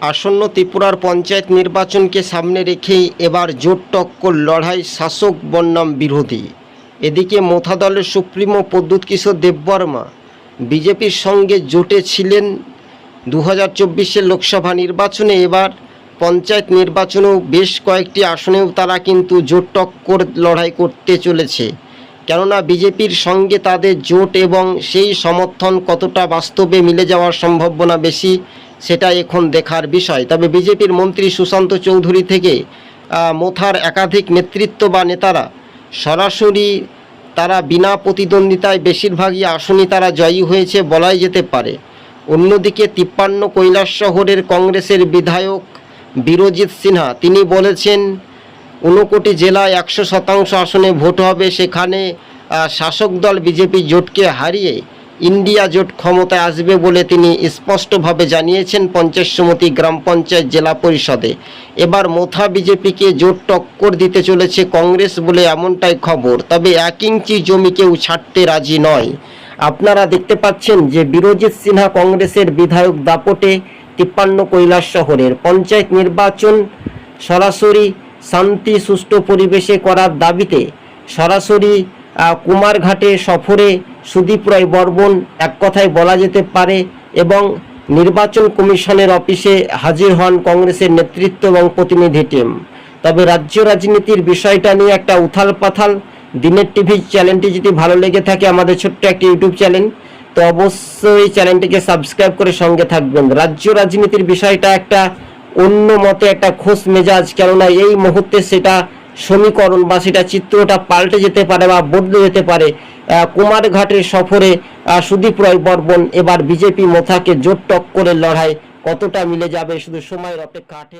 আসন্ন ত্রিপুরার পঞ্চায়েত নির্বাচনকে সামনে রেখেই এবার জোট টক্কর লড়াই শাসক বনাম বিরোধী। এদিকে মোথা দলের সুপ্রিমো প্রদ্যুৎ কিশোর দেববর্মা বিজেপির সঙ্গে জোটে ছিলেন। দু হাজার লোকসভা নির্বাচনে এবার পঞ্চায়েত নির্বাচনেও বেশ কয়েকটি আসনেও তারা কিন্তু জোট টক্কর লড়াই করতে চলেছে। কেননা বিজেপির সঙ্গে তাদের জোট এবং সেই সমর্থন কতটা বাস্তবে মিলে যাওয়ার সম্ভাবনা বেশি সেটা এখন দেখার বিষয়। তবে বিজেপির মন্ত্রী সুশান্ত চৌধুরী থেকে মোথার একাধিক নেতৃত্ব বা নেতারা সরাসরি তারা বিনা প্রতিদ্বন্দ্বিতায় বেশিরভাগই আসনই তারা জয়ী হয়েছে বলাই যেতে পারে। অন্যদিকে তিপ্পান্ন কৈলাস শহরের কংগ্রেসের বিধায়ক বীরজিৎ সিনহা, তিনি বলেছেন, ঊনকোটি জেলায় একশো শতাংশ আসনে ভোট হবে, সেখানে শাসক দল বিজেপি জোটকে হারিয়ে ইন্ডিয়া জোট ক্ষমতায় আসবে বলে তিনি স্পষ্টভাবে জানিয়েছেন পঞ্চায়েত সমিতি, গ্রাম পঞ্চায়েত, জেলা পরিষদে। এবার মোথা বিজেপিকে জোট টক্কর দিতে চলেছে কংগ্রেস বলে এমনটাই খবর। তবে এক ইঞ্চি জমি কেউ ছাড়তে রাজি নয়। আপনারা দেখতে পাচ্ছেন যে বীরজিৎ সিনহা কংগ্রেসের বিধায়ক দাপটে তিপ্পান্ন কৈলাস শহরের। পঞ্চায়েত নির্বাচন সরাসরি শান্তি, সুষ্ঠু পরিবেশে করার দাবিতে সরাসরি কুমারঘাটে সফরে সুদীপ রায় বর্মন এক কথায় বলা যেতে পারে এবং নির্বাচন কমিশনের অফিসে হাজির হন কংগ্রেসের নেতৃত্ব এবং প্রতিনিধি টিম। তবে রাজ্য রাজনীতির বিষয়টা নিয়ে একটা উথাল পাথাল দিনের টিভি চ্যানেলটি যদি ভালো লেগে থাকে আমাদের ছোট্ট একটি ইউটিউব চ্যানেল, তো অবশ্যই চ্যানেলটিকে সাবস্ক্রাইব করে সঙ্গে থাকবেন। রাজ্য রাজনীতির বিষয়টা একটা অন্য মতে একটা খোশ মেজাজ, কেননা এই মুহূর্তে সেটা সমীকরণ বা সেটা চিত্রটা পাল্টে যেতে পারে বা বদলে যেতে পারে। কুমারঘাটের সফরে সুদীপ রায় বর্মন এবার বিজেপি মোথাকে জোট করে লড়াই, কতটা মিলে যাবে? শুধু সময়ের অপেক্ষা আটে